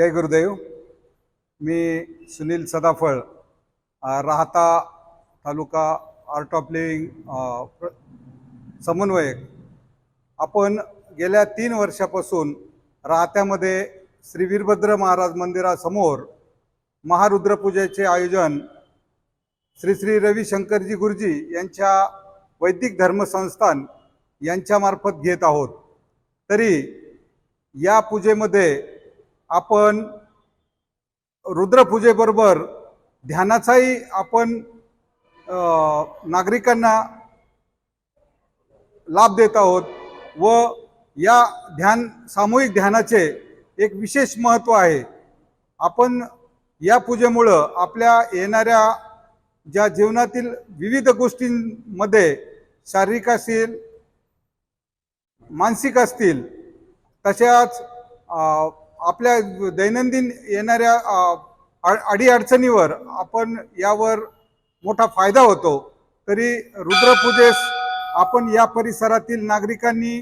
जय गुरुदेव. मी सुनील सदाफळ राहता तालुका art of living प्र- समन्वयक. आपण गेल्या तीन वर्षापासून राहत्यामध्ये श्री वीरभद्र महाराज मंदिरासमोर महारुद्रपूजेचे आयोजन श्री श्री रविशंकरजी गुरुजी यांच्या वैदिक धर्मसंस्थान यांच्यामार्फत घेत आहोत. तरी या पूजेमध्ये आपण रुद्रपूजेबरोबर ध्यानाचाही आपण नागरिकांना लाभ देत आहोत व या ध्यान सामूहिक ध्यानाचे एक विशेष महत्त्व आहे. आपण या पूजेमुळं आपल्या येणाऱ्या ज्या जीवनातील विविध गोष्टींमध्ये शारीरिक असतील मानसिक असतील तशाच आपल्या दैनंदिन येणाऱ्या अड- अडीअडचणीवर आपण यावर मोठा फायदा होतो. तरी रुद्रपूजेस आपण या परिसरातील नागरिकांनी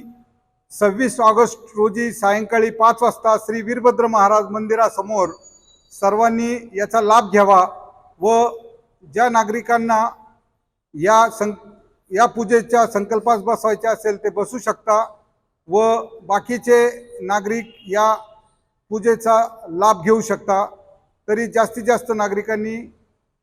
सव्वीस ऑगस्ट रोजी सायंकाळी पाच वाजता श्री वीरभद्र महाराज मंदिरासमोर सर्वांनी याचा लाभ घ्यावा व ज्या नागरिकांना या सं या पूजेच्या संकल्पास बसवायचे असेल ते बसू शकता व बाकीचे नागरिक या पूजेचा लाभ घेऊ शकता. तरी जास्तीत जास्त नागरिकांनी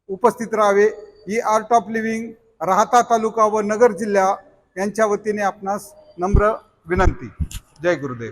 उपस्थित राहावे. ही आर्ट ऑफ लिव्हिंग राहता तालुका व नगर जिल्हा यांच्या वतीने आपणास नम्र विनंती. जय गुरुदेव.